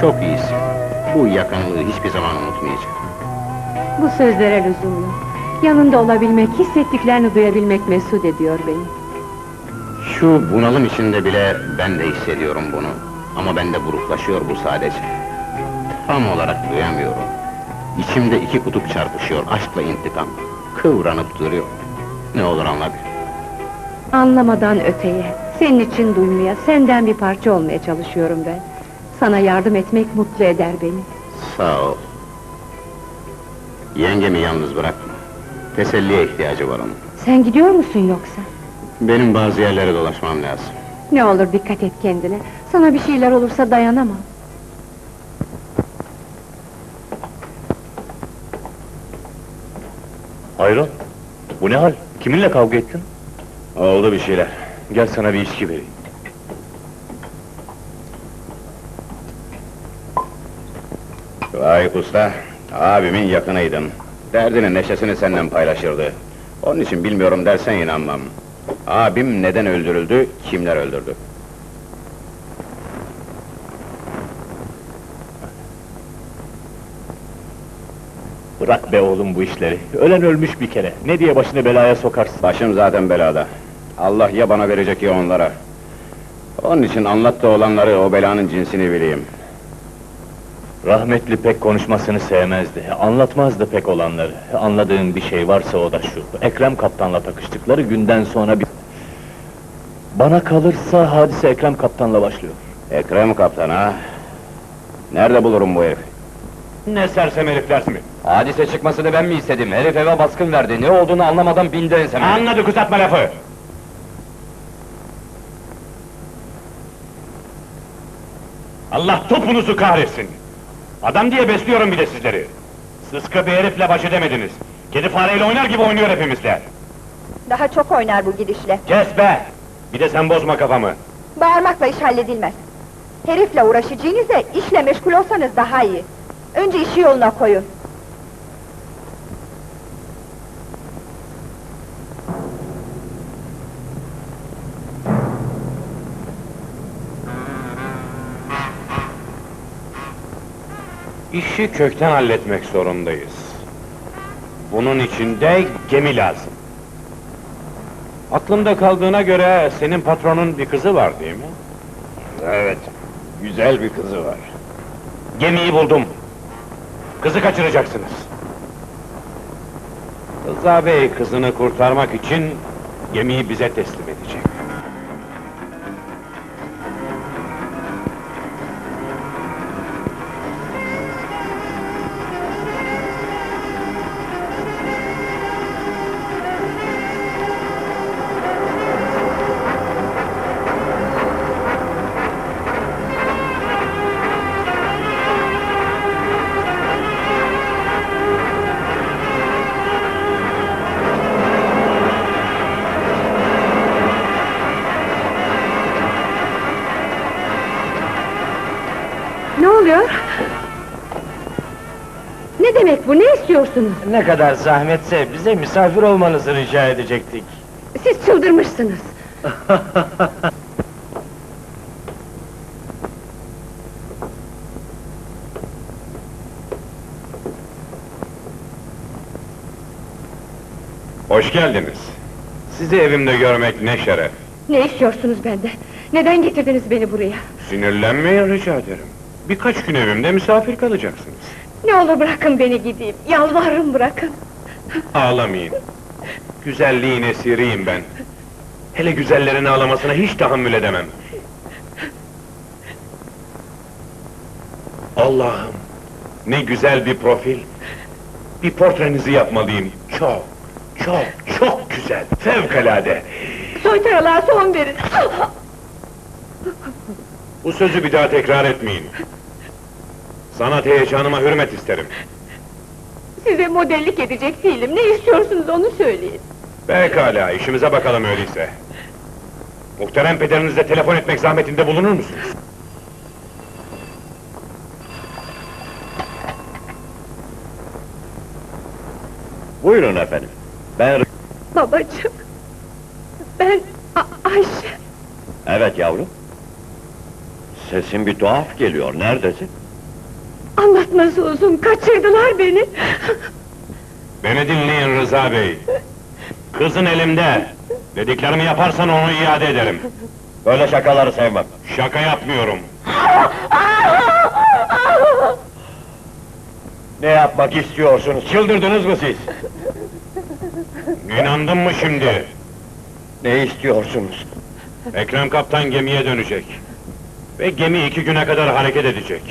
Çok iyisin. Bu yakınlığı hiçbir zaman unutmayacağım. Bu sözlere lüzum yok. Yanında olabilmek, hissettiklerini duyabilmek mesut ediyor beni. Şu bunalım içinde bile ben de hissediyorum bunu. Ama bende buruklaşıyor bu sadece. Tam olarak duyamıyorum. İçimde iki kutup çarpışıyor, aşkla intikam. Kıvranıp duruyor. Ne olur anla bir. Anlamadan öteye, senin için duymaya, senden bir parça olmaya çalışıyorum ben. Sana yardım etmek mutlu eder beni. Sağ ol. Yengemi yalnız bırakma. Teselliye ihtiyacı var onun. Sen gidiyor musun yoksa? Benim bazı yerlere dolaşmam lazım. Ne olur dikkat et kendine. Sana bir şeyler olursa dayanamam. Hayron, bu ne hal? Kiminle kavga ettin? Oldu bir şeyler. Gel sana bir içki vereyim. Vay usta, abimin yakınıydın. Derdini, neşesini senden paylaşırdı. Onun için bilmiyorum dersen inanmam. Abim neden öldürüldü, kimler öldürdü? Bırak be oğlum bu işleri. Ölen ölmüş bir kere. Ne diye başını belaya sokarsın? Başım zaten belada. Allah ya bana verecek ya onlara. Onun için anlat da olanları, o belanın cinsini bileyim. Rahmetli pek konuşmasını sevmezdi. Anlatmazdı pek olanları. Anladığım bir şey varsa o da şu. Ekrem kaptanla takıştıkları günden sonra bir... Bana kalırsa hadise Ekrem kaptanla başlıyor. Ekrem kaptan ha? Nerede bulurum bu herifi? Ne sersem herifler mi? Hadise çıkmasını ben mi istedim? Herif eve baskın verdi. Ne olduğunu anlamadan bindi enseme. Anladık uzatma lafı! Allah topunuzu kahretsin! Adam diye besliyorum bir de sizleri! Sıska bir herifle baş edemediniz! Kedi fareyle oynar gibi oynuyor hepimizle! Daha çok oynar bu gidişle. Kes be! Bir de sen bozma kafamı! Bağırmakla iş halledilmez. Herifle uğraşacağınıza işle meşgul olsanız daha iyi. Önce işi yoluna koyun. İşi kökten halletmek zorundayız. Bunun için de gemi lazım. Aklımda kaldığına göre senin patronun bir kızı var değil mi? Evet, güzel bir kızı var. Gemiyi buldum. Kızı kaçıracaksınız. Rıza Bey kızını kurtarmak için gemiyi bize teslim edecek. İstiyorsunuz? Ne kadar zahmetse bize misafir olmanızı rica edecektik. Siz çıldırmışsınız. Hoş geldiniz. Sizi evimde görmek ne şeref. Ne istiyorsunuz benden? Neden getirdiniz beni buraya? Sinirlenmeyin rica ederim. Birkaç gün evimde misafir kalacaksınız. Ne olur bırakın beni gideyim, yalvarırım bırakın. Ağlamayın. Güzelliğin esiriyim ben. Hele güzellerin ağlamasına hiç tahammül edemem. Allah'ım! Ne güzel bir profil! Bir portrenizi yapmalıyım. Çok, çok, çok güzel, fevkalade! Soytaralığa son verin! Bu sözü bir daha tekrar etmeyin. Sanat heyecanıma hürmet isterim. Size modellik edecek değilim, ne istiyorsunuz onu söyleyin. Pekala, işimize bakalım öyleyse. Muhterem pederinizle telefon etmek zahmetinde bulunur musunuz? Buyurun efendim. Ben... Babacığım, ben A- Ayşe. Evet yavrum. Sesin bir tuhaf geliyor, neredesin? Fatma uzun kaçırdılar beni. Beni dinleyin Rıza Bey. Kızın elimde. Dediklerimi yaparsan onu iade ederim. Böyle şakaları sevmem. Şaka yapmıyorum. Ne yapmak istiyorsunuz? Çıldırdınız mı siz? İnandın mı şimdi? Ne istiyorsunuz? Ekrem Kaptan gemiye dönecek. Ve gemi iki güne kadar hareket edecek.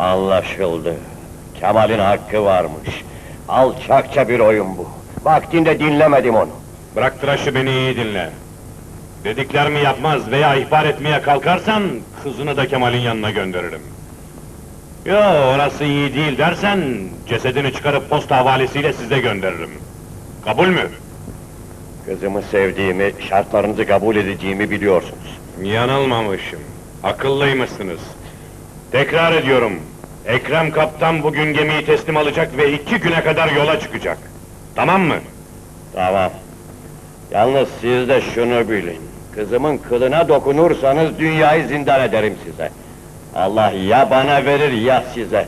Anlaşıldı. Kemal'in hakkı varmış. Alçakça bir oyun bu. Vaktinde dinlemedim onu. Bırak tıraşı beni iyi dinle. Dediklerimi yapmaz veya ihbar etmeye kalkarsan... ...kızını da Kemal'in yanına gönderirim. Yo orası iyi değil dersen... ...cesedini çıkarıp posta havalesiyle size gönderirim. Kabul mü? Kızımı sevdiğimi, şartlarınızı kabul edeceğimi biliyorsunuz. Yanılmamışım. Akıllıymışsınız. Tekrar ediyorum. Ekrem Kaptan bugün gemiyi teslim alacak ve iki güne kadar yola çıkacak. Tamam mı? Tamam. Yalnız siz de şunu bilin. Kızımın kılına dokunursanız dünyayı zindan ederim size. Allah ya bana verir ya size.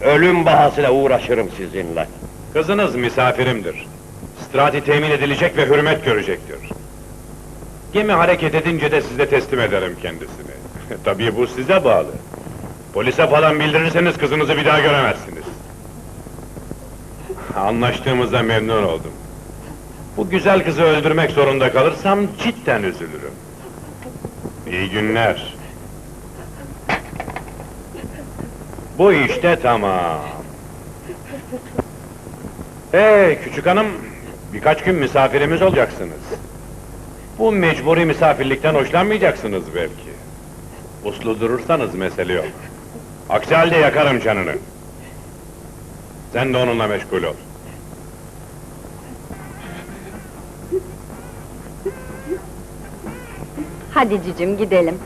Ölüm bahasıyla uğraşırım sizinle. Kızınız misafirimdir. Strati temin edilecek ve hürmet görecektir. Gemi hareket edince de size teslim ederim kendisini. Tabii bu size bağlı. Polise falan bildirirseniz kızınızı bir daha göremezsiniz. Anlaştığımızda memnun oldum. Bu güzel kızı öldürmek zorunda kalırsam cidden üzülürüm. İyi günler. Bu işte tamam. Ee küçük hanım, birkaç gün misafirimiz olacaksınız. Bu mecburi misafirlikten hoşlanmayacaksınız belki. Uslu durursanız mesele yok. Aksi halde yakarım canını. Sen de onunla meşgul ol. Hadi cicim gidelim.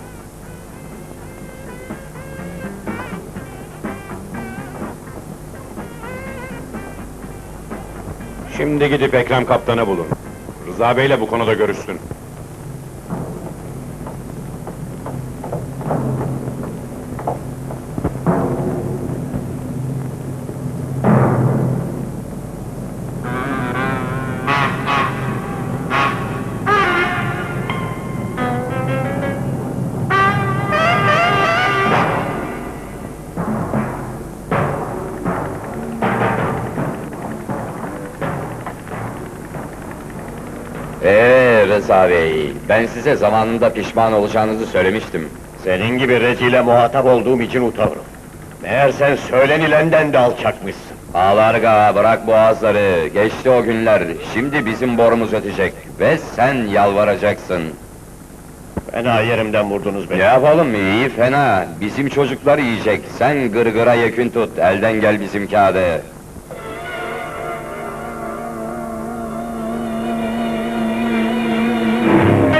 Şimdi gidip Ekrem Kaptan'ı bulun. Rıza Bey'le bu konuda görüşsün. Ee Rıza Bey, ben size zamanında pişman olacağınızı söylemiştim. Senin gibi rezile muhatap olduğum için utanırım. Meğer sen söylenilenden de alçakmışsın. Ağlarga bırak boğazları, geçti o günler, şimdi bizim borumuz ötecek ve sen yalvaracaksın. Fena yerimden vurdunuz beni. Ne yapalım iyi fena, bizim çocuklar yiyecek, sen gırgıra yekün tut, elden gel bizim kağıdı.